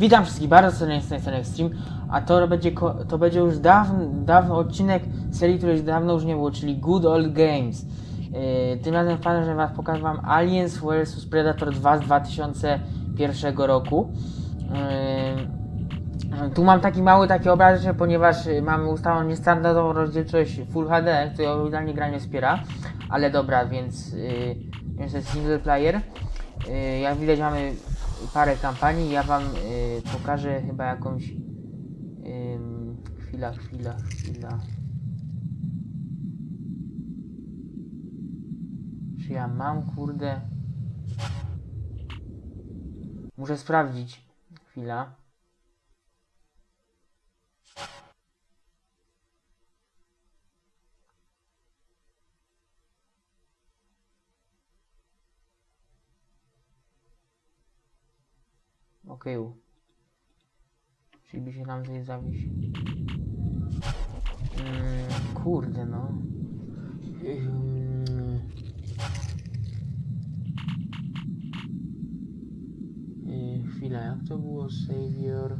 Witam wszystkich bardzo serdecznie z tej strony a to będzie, to będzie już dawny, dawny odcinek serii, której dawno już nie było, czyli Good Old Games. Yy, tym razem wpadłem, że was pokażę wam Aliens vs Predator 2 z 2001 roku. Yy, tu mam taki mały taki obrazek, ponieważ y, mamy ustaloną niestandardową rozdzielczość Full HD, którą idealnie gra nie wspiera, ale dobra, więc, yy, więc to jest single player. Yy, jak widać mamy parę kampanii, ja wam yy, pokażę chyba jakąś ym, chwila, chwila, chwila. Czy ja mam kurde? Muszę sprawdzić. Chwila. Okej. Czyli by się nam tutaj zawiesić. Mm, kurde no. Yy, chwila, jak to było? Savior.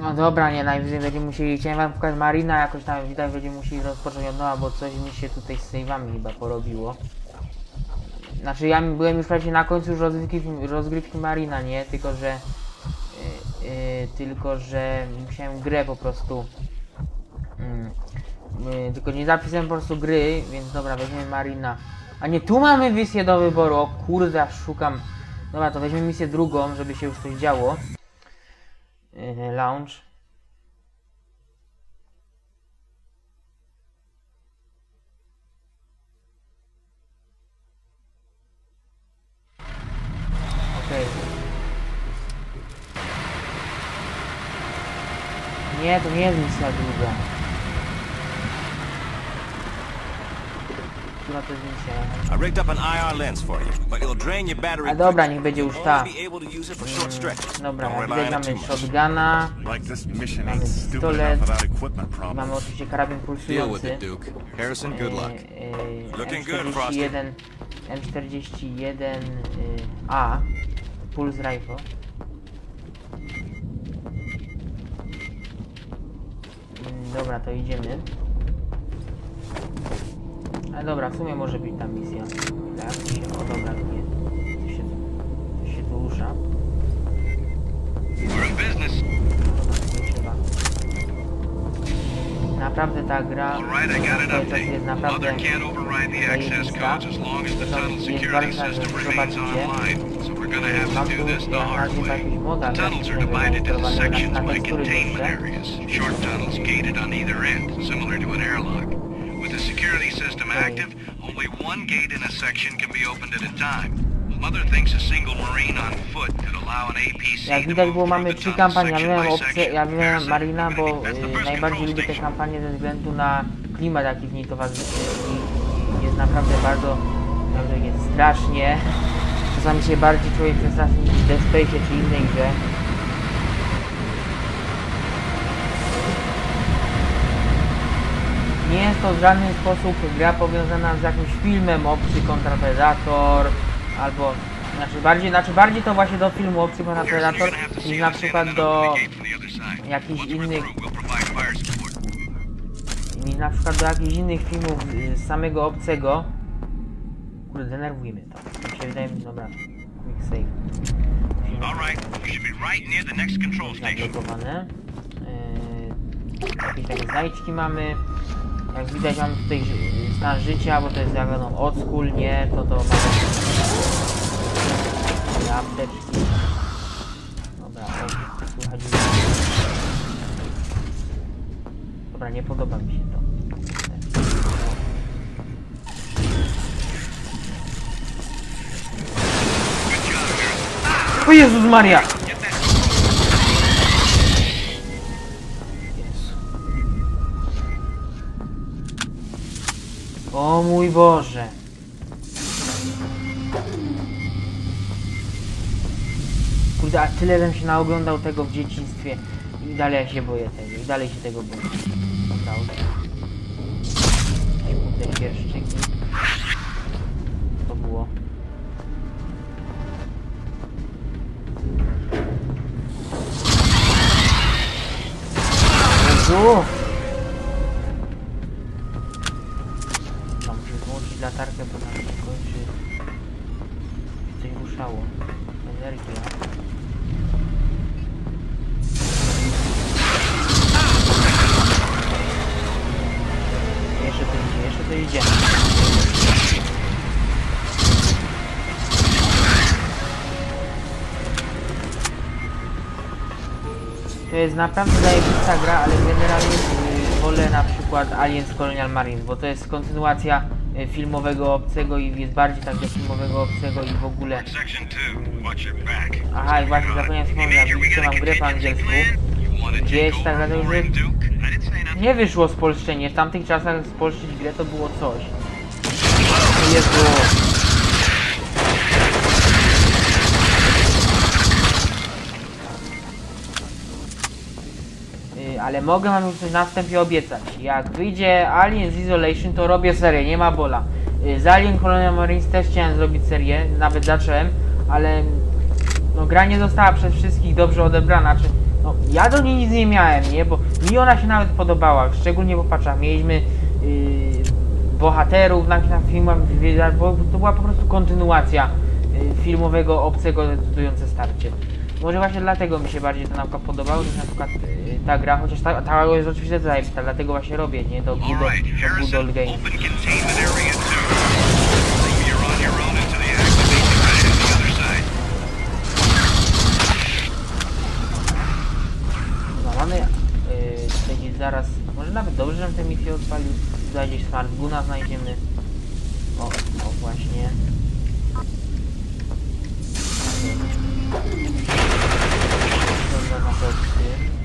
No dobra, nie, najwyżej będziemy musieli, chciałem wam pokazać Marina, jakoś tam widać, będziemy musieli rozpocząć od nowa, bo coś mi się tutaj z save'ami chyba porobiło. Znaczy ja byłem już prawie na końcu już rozgrywki, rozgrywki Marina, nie? Tylko, że... Yy, tylko, że musiałem grę po prostu... Yy, tylko nie zapisałem po prostu gry, więc dobra, weźmiemy Marina. A nie, tu mamy misję do wyboru, o kurde, szukam... Dobra, to weźmiemy misję drugą, żeby się już coś działo. Yy, lounge. Nie, to nie jest misja druga. Która to jest misja? I rigged up an IR lens for you, but it'll drain your battery A dobra, niech będzie już ta. only be able to use it for short stretches. Dobra, mamy shotguna, Like this mission Mamy pistolet. mamy problems. oczywiście karabin Deal with pulsujący. it, Duke. Harrison, good luck. Looking good, Frosty. M41, M41 yy, A, Pulse Rifle. Dobra, to idziemy. Ale dobra, w sumie może być ta misja. Tak, się, o dobra, nie. To się, to się tu rusza. Dobra, nie trzeba. the ta gra to jest naprawdę zajebista. To jest bardzo zobaczycie. Mam tu na nazwie jakieś moda, która na tekstury Short tunnels gated on either end, similar to an airlock. With the security system active, only one gate in a section can be opened at a time. Jak widać było mamy trzy kampanie, ja wybrałem opcję, ja wybrałem Marina, bo y, najbardziej lubię te station. kampanie ze względu na klimat jaki w niej towarzyszy i jest naprawdę bardzo, naprawdę jest strasznie. Czasami się bardziej człowiek przestraszy niż w Dead Space czy innej grze. Nie jest to w żaden sposób gra powiązana z jakimś filmem Obcy kontra Predator albo znaczy bardziej, znaczy bardziej to właśnie do filmu kontra Predator niż na przykład do jakichś innych niż na przykład do jakichś innych filmów y, z samego Obcego. Kurde, denerwujmy to. Mi się wydaje, dobra. Quick save. Zablokowane. Yy, jakieś takie znajdźki mamy. Jak widać mam tutaj stan życia, bo to jest jak wiadomo old school, nie, to to mamy Te apteczki. Dobra, Dobra, nie podoba mi się to. O Jezus Maria! O mój Boże! Kurde, a tyle żem się naoglądał tego w dzieciństwie i dalej się boję tego, i dalej się tego boję. Naprawdę. te pierszczyki. To było. Jezu! Jest naprawdę zajebista gra, ale generalnie wolę na przykład Aliens Colonial Marines, bo to jest kontynuacja y, filmowego obcego i jest bardziej tak do filmowego obcego i w ogóle. Section 2, watch your back. Aha, i właśnie zapomniałem wspomnieć, widzicie mam grę po angielsku. Gdzieś tak że nie wyszło spolszczenie. W tamtych czasach spolszczyć grę to było coś. Y, Ale mogę wam już na wstępie obiecać. Jak wyjdzie Aliens Isolation, to robię serię, nie ma bola. Y, Z Alien Colonial Marines też chciałem zrobić serię, nawet zacząłem, ale no gra nie została przez wszystkich dobrze odebrana. Czy, no, ja do niej nic nie miałem, nie? Bo mi ona się nawet podobała, szczególnie po patrzach. Mieliśmy yy, bohaterów na, na filmach, bo to była po prostu kontynuacja yy, filmowego obcego decydujące starcie. Może właśnie dlatego mi się bardziej ta nauka podobała niż na przykład yy, ta gra, chociaż ta, ta jest oczywiście zajebista, dlatego właśnie robię, nie? Do Good, do good Old Games. open containment area 2. Prove you're on your own until you activate the mission on the other side. Mamy yy, tutaj gdzieś zaraz, może nawet dobrze, żebym tę misję odpalił. Gdzieś Smart Guna znajdziemy. O, o właśnie. Dobra, na boksy.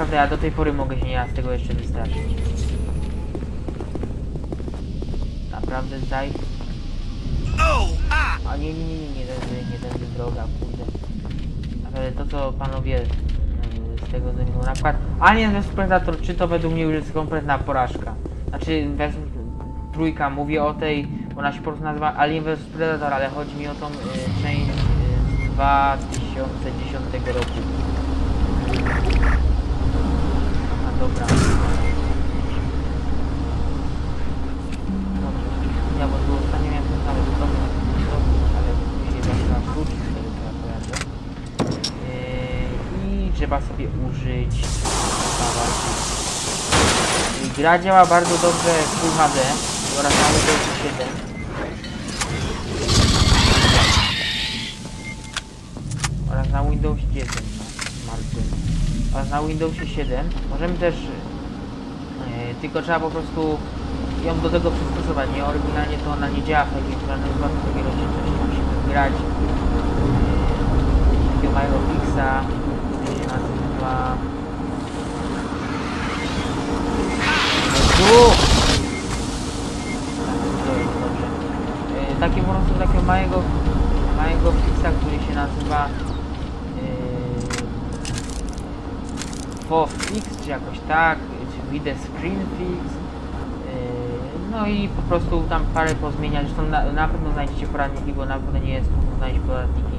Naprawdę ja do tej pory mogę się nie z tego jeszcze wystraszyć. Naprawdę zdaj. A nie, nie, nie, nie, nie tędy, nie tędy droga, kurde. Naprawdę to co panowie yy, z tego wynikło, na przykład Alien vs Predator, czy to według mnie już jest kompletna porażka. Znaczy vs trójka, mówię o tej, ona się po prostu nazywa Alien vs Predator, ale chodzi mi o tą yy, część yy, z 2010 roku. Dobra. Ja bo tu ostatnio miałem ten cały problem, ale później zaczynam wrócić z tego co. Yy, I trzeba sobie użyć Gra działa bardzo dobrze w Full HD oraz na Windows 7. Oraz na Windows 10, no, Martin. Oraz na Windowsie 7. Możemy też E, tylko trzeba po prostu ją do tego przystosować, nie? Oryginalnie to ona nie działa w takiej naturalnej bardzo takiej rozdzielczości, musimy grać e, takiego małego fixa, który się nazywa... Jezu! Dobrze. E, Takie po prostu takiego małego, małego fixa, który się nazywa FOFX, czy jakoś tak, czy Widę Screen Fix. Yy, No i po prostu tam parę pozmieniać. Zresztą na, na pewno znajdziecie poradniki, bo na pewno nie jest trudno znaleźć poradniki,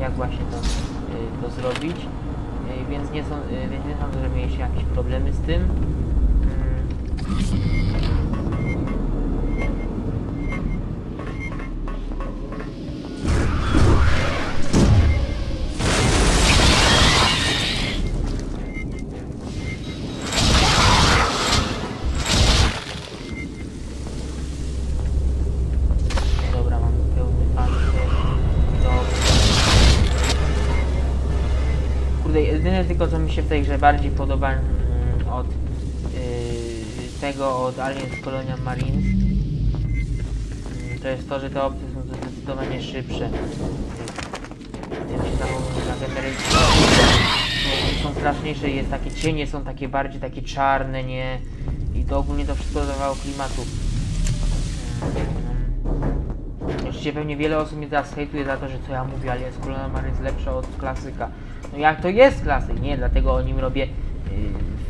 jak właśnie to, yy, to zrobić. Yy, Więc nie są, więc nie sądzę, że mieliście jakieś problemy z tym. Tylko co mi się w tej grze bardziej podoba mm, od yy, tego od Aliens Colonial Marines mm, to jest to, że te opcje są zdecydowanie szybsze. Jak się zachowują na generycie są straszniejsze, jest takie cienie są takie bardziej takie czarne, nie? I to ogólnie to wszystko dodawało klimatu. Mm, Oczywiście pewnie wiele osób mnie teraz hejtuje za to, że co ja mówię, ale jest Colonial Marines lepsza od klasyka. No jak to jest klasyk, nie? Dlatego o nim robię y,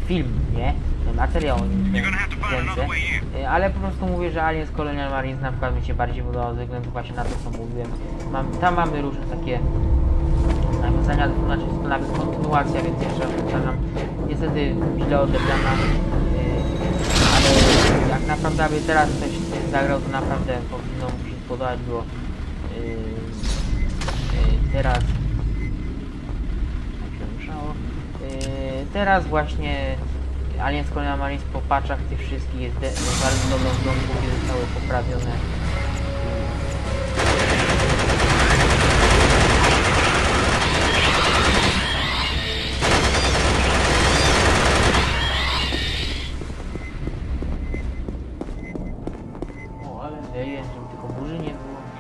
film, nie? Materiał o nim kręcę. Y, Ale po prostu mówię, że Aliens Colonial Marines na przykład mi się bardziej podobał ze względu właśnie na to, co mówiłem. Mam, tam mamy różne takie nawiązania, to znaczy jest to nawet kontynuacja, więc jeszcze raz powtarzam, niestety źle odebrana, yy, ale jak naprawdę aby teraz ktoś coś zagrał, to naprawdę powinno mu się spodobać, bo yy, yy, teraz Yy, teraz właśnie Aliens Colonial Marines po paczach tych wszystkich jest bardzo dobrą domku, gdzie zostały poprawione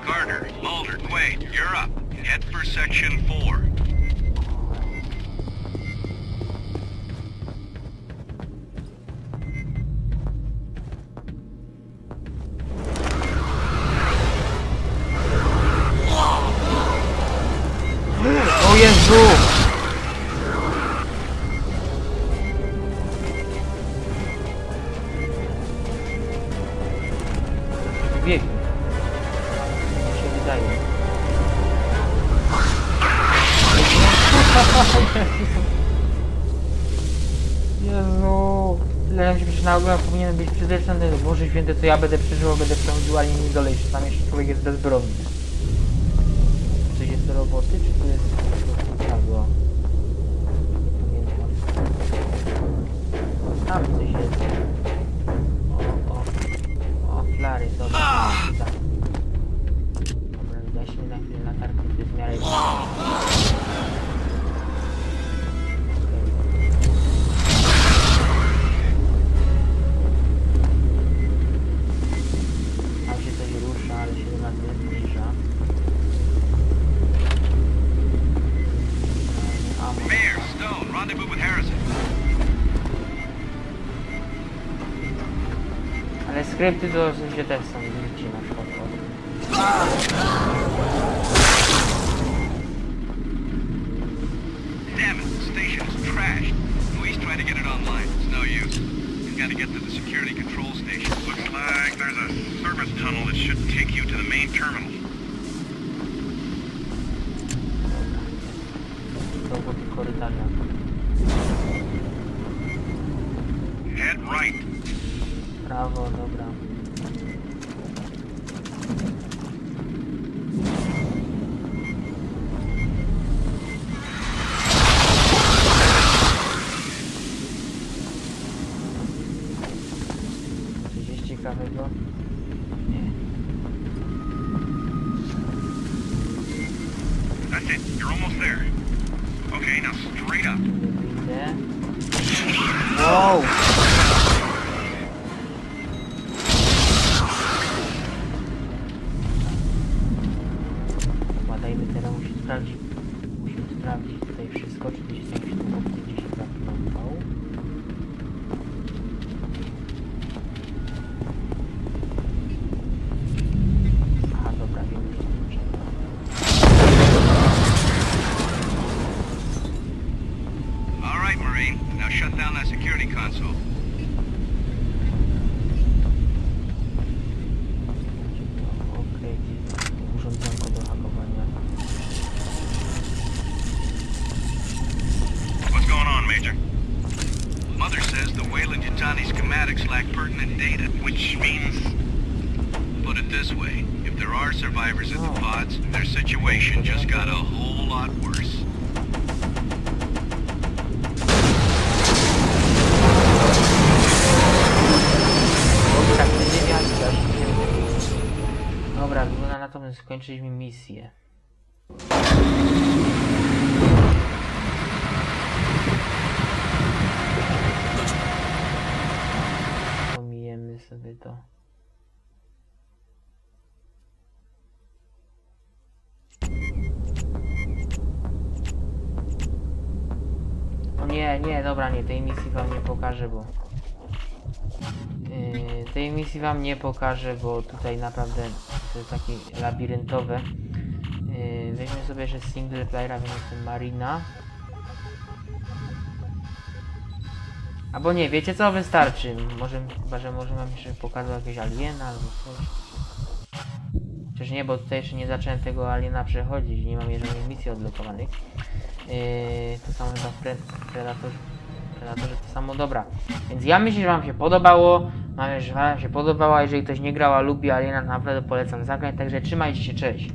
Carter, Mulder, Quaid, you're up. Head for Section 4. Biegnie. Mi się wydaje. Jezu! Tyle nam się przecież na ogóle powinien być przedeczny. Boże święte, co ja będę przeżywał, będę przechodził, ale nie dolej, tam jeszcze człowiek jest bezbronny. Czy jest to roboty, czy to jest pamiętam. Tam coś jest. O, o. O, flary. Dobra, Ale skrypty to sensie też są widzicie na przykład. Damn it, the station is trashed. Police trying to get it online. It's no use. We've got to get to the security control station. Looks like there's a service tunnel that should take you to the main terminal. To było tylko korytarza. Head right. Prawo, dobra. Coś Musimy sprawdzić. Musimy sprawdzić tutaj wszystko, czy tam się tu pertinent data, which means... Put it this way, if there are survivors in the pods, their situation just got a whole lot worse. Dobra. Dobra, wygląda na to, że skończyliśmy misję. Nie, dobra, nie, tej misji wam nie pokażę, bo... Yy, tej misji wam nie pokażę, bo tutaj naprawdę to jest takie labiryntowe. Yy, weźmy sobie jeszcze single playera, więc jestem Marina. Albo nie, wiecie co, wystarczy. Może, chyba, że może mam jeszcze pokazać jakiegoś aliena albo coś. Przecież nie, bo tutaj jeszcze nie zacząłem tego aliena przechodzić, nie mam żadnej misji odblokowanych. Yy, to samo chyba pre Predatorze. Predatorze to samo, dobra. Więc ja myślę, że wam się podobało. Mam nadzieję, że wam się podobało. Jeżeli ktoś nie grał, a lubi aliena, naprawdę polecam zagrać. Także trzymajcie się, cześć.